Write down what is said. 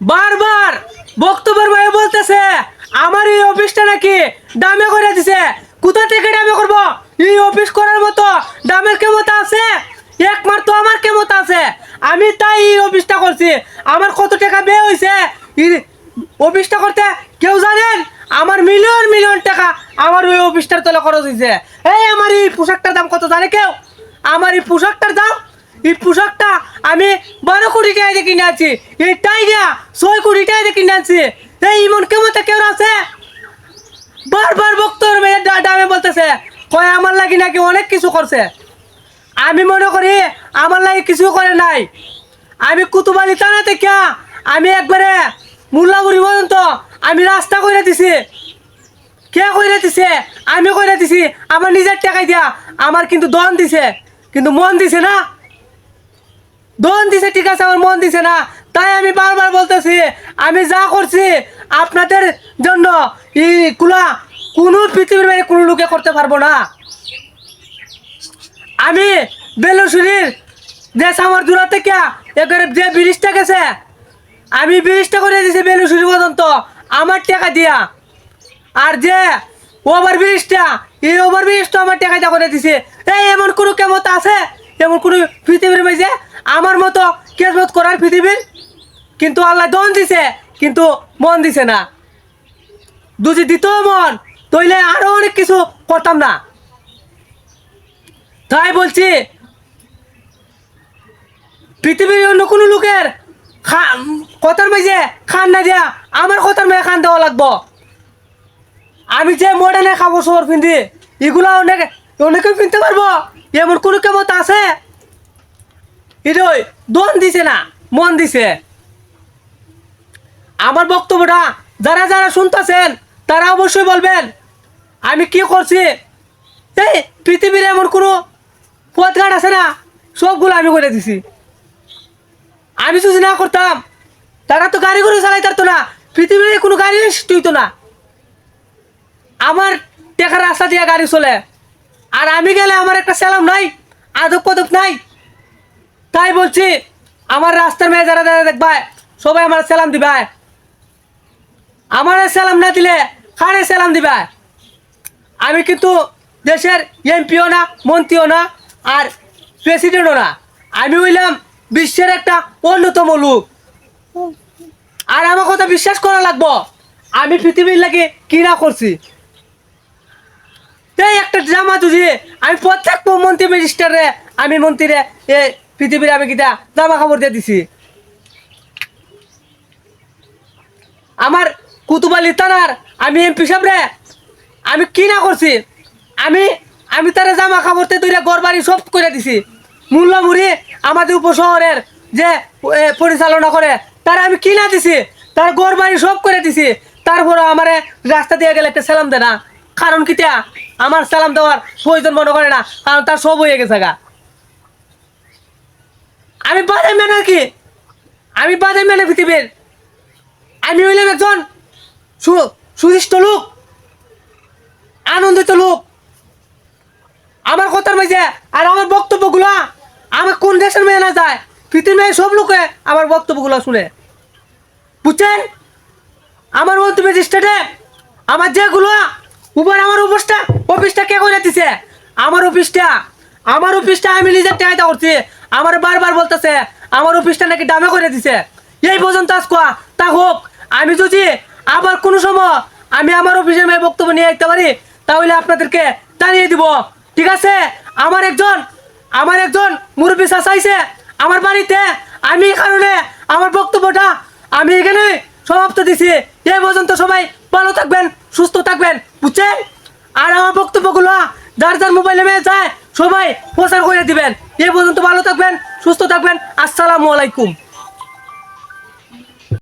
বারবার বক্তব্যের ভাই বলতেছে, আমার এই অফিসটা নাকি দামে করে দিছে। কোথা থেকে দামে করব? এই অফিস করার মতো দামের ক্ষমতা আছে? একমাত্র আমার ক্ষমতা আছে। আমি তাই এই অফিসটা করছি। আমার কত টাকা ব্যয় হয়েছে? অফিসটা করতে কেউ জানেন? আমার মিলিয়ন মিলিয়ন টাকা আমার ওই অফিসটার তলে খরচ হয়েছে। এই, আমার এই পোশাকটার দাম কত জানে কেউ? আমার এই পোশাকটার দাম এই পোশাকটা আমি বারো কোটি টাকা দিয়ে কিনে আছি এই টাইগা ছয় কোটি টাকা দিয়ে কিনে আনছি। এই ইমন কেমন কেউ আছে? বারবার বক্তব্য মেয়ে ডামে বলতেছে, কয় আমার লাগি নাকি অনেক কিছু করছে। আমি মনে করি আমার লাগে কিছু করে নাই। আমি কুতুবালি টানা থেকে আমি একবারে মুল্লাবুড়ি পর্যন্ত আমি রাস্তা করে দিছি। কে কইরা দিছে? আমি কইরা দিছি, আমার নিজের টাকাই দিয়া আমার কিন্তু দন দিছে। কিন্তু মন দিছে না। দন দিছে, ঠিক আছে, আমার মন দিছে না। তাই আমি বারবার বলতেছি, আমি যা করছি আপনাদের জন্য এইগুলা কোনো পৃথিবীর বাইরে কোনো লোকে করতে পারব না। আমি বেলুসুরির যে সামার দূরা থেকে এবারে যে ব্রিজটা গেছে, আমি ব্রিজটা করে দিয়েছি বেলুসুরি পর্যন্ত, আমার টাকা দিয়া। আর যে ওভার ব্রিজটা, এই ওভার ব্রিজটা আমার টাকা দিয়ে করে দিছে। এই এমন কোনো কেমত আছে? এমন কোনো পৃথিবীর মাঝে পৃথিবীর কিন্তু আল্লাহ দন দিছে, কিন্তু মন দিছে না। দুজি দিত মন, তইলে আরও অনেক কিছু করতাম না। তাই বলছি, পৃথিবীর অন্য কোনো লোকের কথার মাঝে খান না দিয়া আমার কথার মাঝে খান দেওয়া লাগবো। আমি যে মডার্নে খাব সবর পিন্ধি এগুলা অনেক অনেকে কিনতে পারব। এমন কোনো কেমত আছে? এটাই দন দিছে না। মন দিছে। আমার বক্তব্যটা যারা যারা শুনতেছেন, তারা অবশ্যই বলবেন, আমি কি করছি? এই পৃথিবীর এমন কোনো পথঘাট আছে না? সবগুলো আমি করে দিছি। আমি যদি না করতাম, তারা তো গাড়ি করে চালাই পারতো না। পৃথিবীর কোনো গাড়ি সৃষ্টি হইতো না। আমার টেকার রাস্তা দিয়ে গাড়ি চলে। আর আমি গেলে আমার একটা স্যালাম নাই আদব পদব নাই। তাই বলছি আমার রাস্তার মেয়ে যারা যারা দেখবা, সবাই আমার সালাম দিবা। আমার সালাম না দিলে কারে সালাম দিবা? আমি কিন্তু দেশের এমপিও না, মন্ত্রীও না, আর প্রেসিডেন্টও না। আমি হইলাম বিশ্বের একটা অন্যতম লোক। আর আমার কথা বিশ্বাস করা লাগবো। আমি পৃথিবীর লাগে কি না করছি। এই একটা জামা যদি আমি প্রত্যেক মন্ত্রী মিনিস্টারে আমি মন্ত্রীরে পৃথিবীর আমি কিটা জামা কাপড় দিয়ে দিছি। আমার কুতুবালি তানার আমি এমপি সাহেবরে, আমি কি না করছি? আমি আমি তারা জামা কাপড়তে দুইটা ঘর বাড়ি সব করে দিছি। মূল্যমুড়ি আমাদের উপশহরের যে পরিচালনা করে, তারা আমি কি না দিছি? তার ঘর বাড়ি সব করে দিছি। তারপরে আমারে রাস্তা দিয়ে গেলে একটা সালাম দে না। কারণ কিটা আমার সালাম দেওয়ার প্রয়োজন মনে করে না, কারণ তার সব হয়ে গেছে গা। আমি বাদে মেনে কি আমি বাদে মেনে পৃথিবীর? আমি হইলাম একজন সু- সুদৃষ্ট লোক, আনন্দিত লোক। আমার কথার মাঝে আর আমার বক্তব্যগুলো আমার কোন দেশের মেয়ে না যায়, পৃথিবীর মেয়ে সব লোকে আমার বক্তব্যগুলো শুনে। বুঝছেন? আমার মন্ত্রী ম্যাজিস্ট্রেটে আমার যেগুলো উপর আমার অফিসটা অফিসটা কে করে দিছে? আমার অফিসটা আমার অফিসটা আমি নিজের টাকাটা করছি। আমার বারবার বলতেছে, আমার অফিসটা নাকি দামে করে দিছে। এই পর্যন্ত আজ কোয়া? তা হোক, আমি যদি আবার কোনো সময় আমি আমার অফিসের মেয়ে বক্তব্য নিয়ে আসতে পারি, তাহলে আপনাদেরকে জানিয়ে দিব। ঠিক আছে? আমার একজন আমার একজন মুরব্বী চাচাইছে আমার বাড়িতে। আমি কারণে আমার বক্তব্যটা আমি এখানে সমাপ্ত দিছি। এই পর্যন্ত সবাই ভালো থাকবেন, সুস্থ থাকবেন, বুঝছেন? আর আমার বক্তব্যগুলো যার যার মোবাইলে মেয়ে যায় সবাই প্রচার করে দিবেন। এ পর্যন্ত ভালো থাকবেন সুস্থ থাকবেন। আসসালামু আলাইকুম।